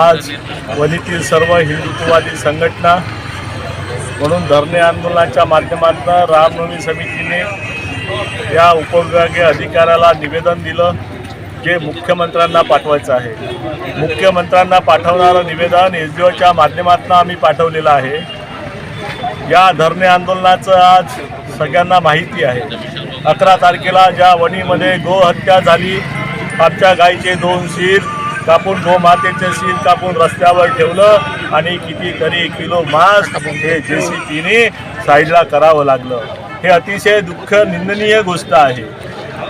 आज वनीतील सर्व हिंदुत्ववादी संघटना म्हणून धरणे आंदोलनाच्या माध्यमातून रामनवमी समितीने या उपविभागीय अधिकाऱ्याला निवेदन दिलं जे मुख्यमंत्र्यांना पाठवायचं आहे. मुख्यमंत्र्यांना पाठवणारं निवेदन एस डी ओच्या माध्यमातून आम्ही पाठवलेलं आहे. या धरणे आंदोलनाचं आज सगळ्यांना माहिती आहे. अकरा तारखेला ज्या वणीमध्ये गोहत्या झाली आमच्या गाईचे दोन शीर कापून गोमातेचे शील कापून रस्त्यावर ठेवलं आणि कितीतरी किलो मांस हे जे सी पीने साईडला करावं लागलं. हे अतिशय दुःख निंदनीय गोष्ट आहे.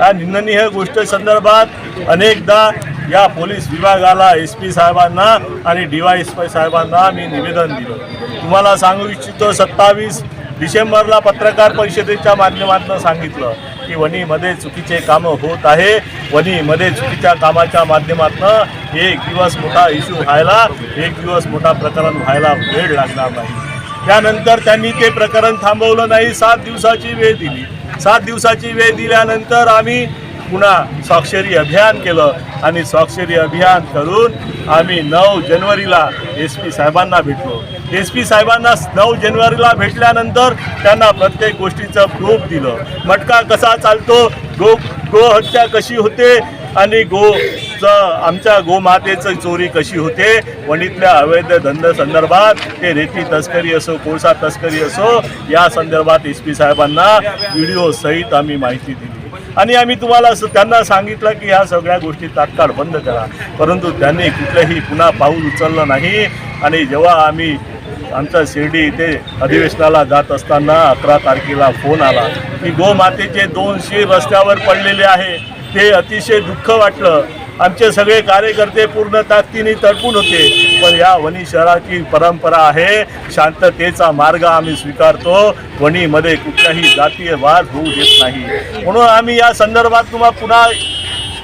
या निंदनीय गोष्ट संदर्भात अनेकदा या पोलीस विभागाला एस पी साहेबांना आणि डी वाय एस पी साहेबांना मी निवेदन दिलं. तुम्हाला सांगू इच्छितो सत्तावीस डिसेंबरला पत्रकार परिषदेच्या माध्यमातून सांगितलं. की वणीमध्ये चुकीचे कामं होत आहे. वणीमध्ये चुकीच्या कामाच्या माध्यमातून एक दिवस मोठा इश्यू व्हायला एक दिवस मोठा प्रकरण व्हायला वेळ लागणार नाही. त्यानंतर त्यांनी ते प्रकरण थांबवलं नाही. सात दिवसाची वेळ दिली. सात दिवसाची वेळ दिल्यानंतर आम्ही पुन्हा स्वाक्षरी अभियान केलं आणि स्वाक्षरी अभियान करून आम्ही नऊ जानेवारीला एस पी साहेबांना भेटलो. एस पी साहेबांना नऊ जानेवारीला भेटल्यानंतर त्यांना प्रत्येक गोष्टीचं प्रूफ दिलं. मटका कसा चालतो गो गोहत्या कशी होते आणि गोचं आमच्या गोमातेचं चोरी कशी होते वणीतल्या अवैध धंद्या संदर्भात ते रेती तस्करी असो कोळसा तस्करी असो या संदर्भात एस पी साहेबांना व्हिडिओ सहित आम्ही माहिती दिली. आणि आम्ही तुम्हाला असं त्यांना सांगितलं की ह्या सगळ्या गोष्टी तात्काळ बंद करा. परंतु त्यांनी कुठलंही पुन्हा पाऊल उचललं नाही. आणि जेव्हा आम्ही आमच्या शिर्डी इथे अधिवेशनाला जात असताना अकरा तारखेला फोन आला की गोमातेचे दोन शीर रस्त्यावर पडलेले आहे. ते अतिशय दुःख वाटलं. आमचे सगळे कार्यकर्ते पूर्ण ताकदीने तडपून होते. पण या वणी शहराची परंपरा आहे. शांततेचा मार्ग आम्ही स्वीकारतो. वणीमध्ये कुठलाही जातीय वाद होऊ देत नाही. म्हणून आम्ही या संदर्भात तुम्हाला पुन्हा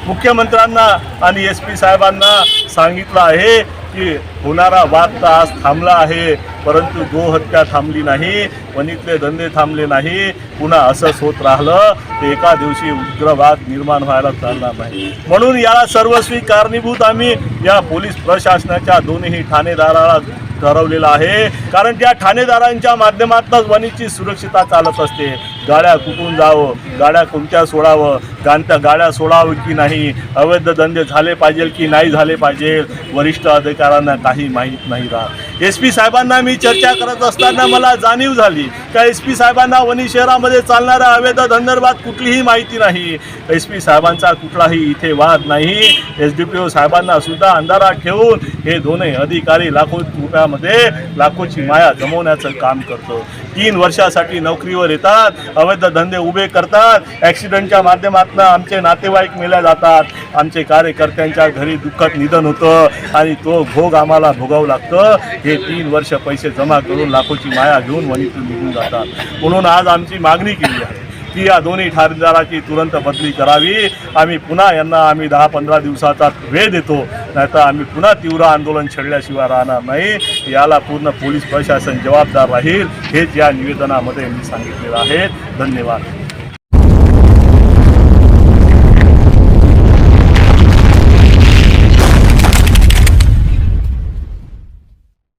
मुख्यमंत्र्यांना आणि एस पी साहेबांना सांगितलं आहे. की होणारा वाद तर आज थांबला आहे परंतु गोहत्या थांबली नाही वणीतले धंदे थांबले नाही पुन्हा असंच होत राहिलं ते एका दिवशी उग्रवाद निर्माण व्हायला चालणार नाही. म्हणून याला सर्वस्वी कारणीभूत आम्ही या पोलीस प्रशासनाच्या दोन्ही ठाणेदाराला ठरवलेलं आहे. कारण त्या ठाणेदारांच्या माध्यमातूनच वणीची सुरक्षितता चालत असते. गाड्या कुठून जावं? गाड्या कोणत्या सोडावं? गाणत्या गाड्या सोडावं की नाही? अवैध धंदे झाले पाहिजे की नाही झाले पाहिजे? वरिष्ठ अधिकाऱ्यांना काही माहीत नाही राहत. एस पी साहेबांना मी चर्चा करत असताना मला जाणीव झाली. का एस पी साहेबांना वणी शहरामध्ये चालणाऱ्या अवैध धंदर्भात कुठलीही माहिती नाही. एस पी साहेबांचा कुठलाही इथे वाद नाही. एस डी पी ओ साहेबांना सुद्धा अंधारात ठेवून हे दोन्ही अधिकारी लाखो रुपयामध्ये लाखोची माया जमवण्याचं काम करतो. तीन वर्षासाठी नोकरीवर येतात अवैध धंदे उभे करतात ॲक्सिडेंटच्या माध्यमातून आमचे नातेवाईक मेल्या जातात. आमचे कार्यकर्त्यांच्या घरी दुःखद निधन होतं आणि तो भोग आम्हाला भोगावं लागतं. हे तीन वर्ष पैसे जमा करून लाखोची माया घेऊन वणीतून निघून जातात. म्हणून आज आमची मागणी केली आहे की या दोन्ही ठाणेदाराची तुरंत बदली करावी. आम्ही पुन्हा यांना आम्ही दहा पंधरा दिवसाचा वेळ देतो नाहीतर आम्ही पुन्हा तीव्र आंदोलन छेडल्याशिवाय राहणार नाही. याला पूर्ण पोलीस प्रशासन जबाबदार राहील हेच या निवेदनामध्ये मी सांगितलेलं आहे. धन्यवाद.